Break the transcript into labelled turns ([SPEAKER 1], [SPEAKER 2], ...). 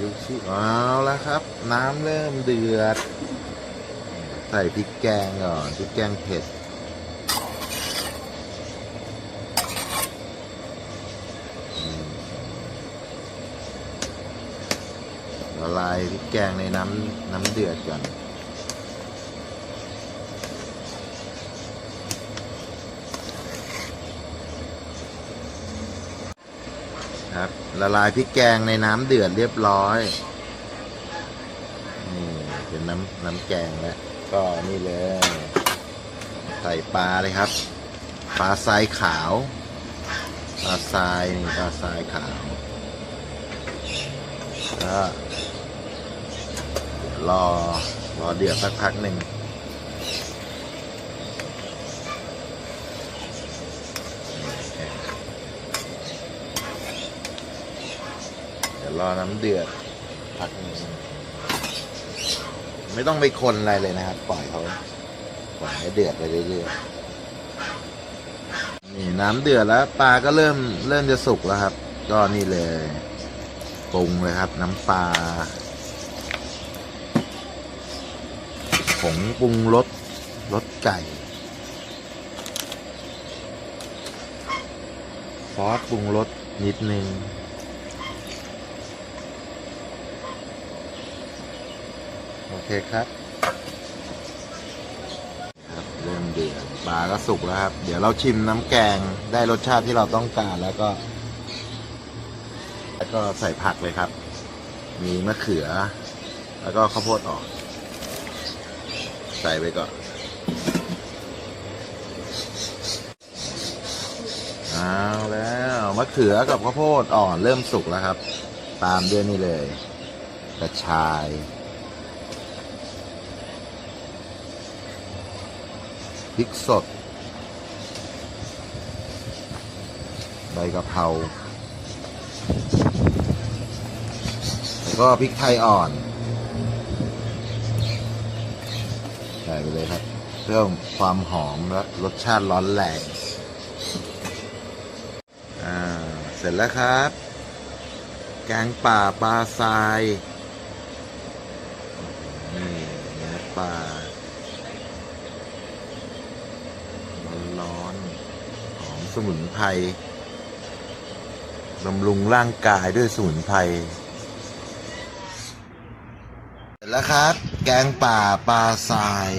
[SPEAKER 1] ดูชิเอาแล้วครับ น้ำเริ่มเดือด ใส่พริกแกงก่อนพริกแกงเผ็ดละลายพริกแกงในน้ำน้ำเดือดก่อน ครับ ละลายพริกแกงในน้ำเดือดเรียบร้อยนี่เป็นน้ำน้ำแกงแล้วก็นี่เลย ใส่ปลาเลยครับ ปลาทรายขาว ปลาทรายนี่ปลาทรายขาวก็รอรอเดือดสักพักหนึ่ง ยวรอน้ำเดือดพักนึงไม่ต้องไปคนอะไรเลยนะครับ ปล่อยเขาปล่อยให้เดือดไปเรื่อยๆนี่น้ำเดือดแล้วปลาก็เริ่มเริ่มจะสุกแล้วครับ ก็นี่เลยปรุงเลยครับ น้ำปลาผงปรุงรสรสไก่ ซอสปรุงรสนิดนึง โอเคครับ ครับ เริ่มเดือดปลาก็สุกแล้วครับ เดี๋ยวเราชิมน้ำแกงได้รสชาติที่เราต้องการแล้วก็ แล้วก็ใส่ผักเลยครับ มีมะเขือ แล้วก็ข้าวโพดอ่อนใส่ไปก่อนเอาแล้วมะเขือกับข้าวโพดอ่อนเริ่มสุกแล้วครับ ตามด้วยนี่เลย กระชาย พริกสด ใบกะเพราแล้วก็พริกไทยอ่อนใส่ไปเลยครับ เพิ่มความหอมและรสชาติร้อนแรงอ่าเสร็จแล้วครับ แกงป่าปลาทรายนี่เนื้อปลา ร้อนๆหอม สมุนไพรบำรุงร่างกายด้วยสมุนไพรเสร็จแล้วครับ แกงป่าปลาทราย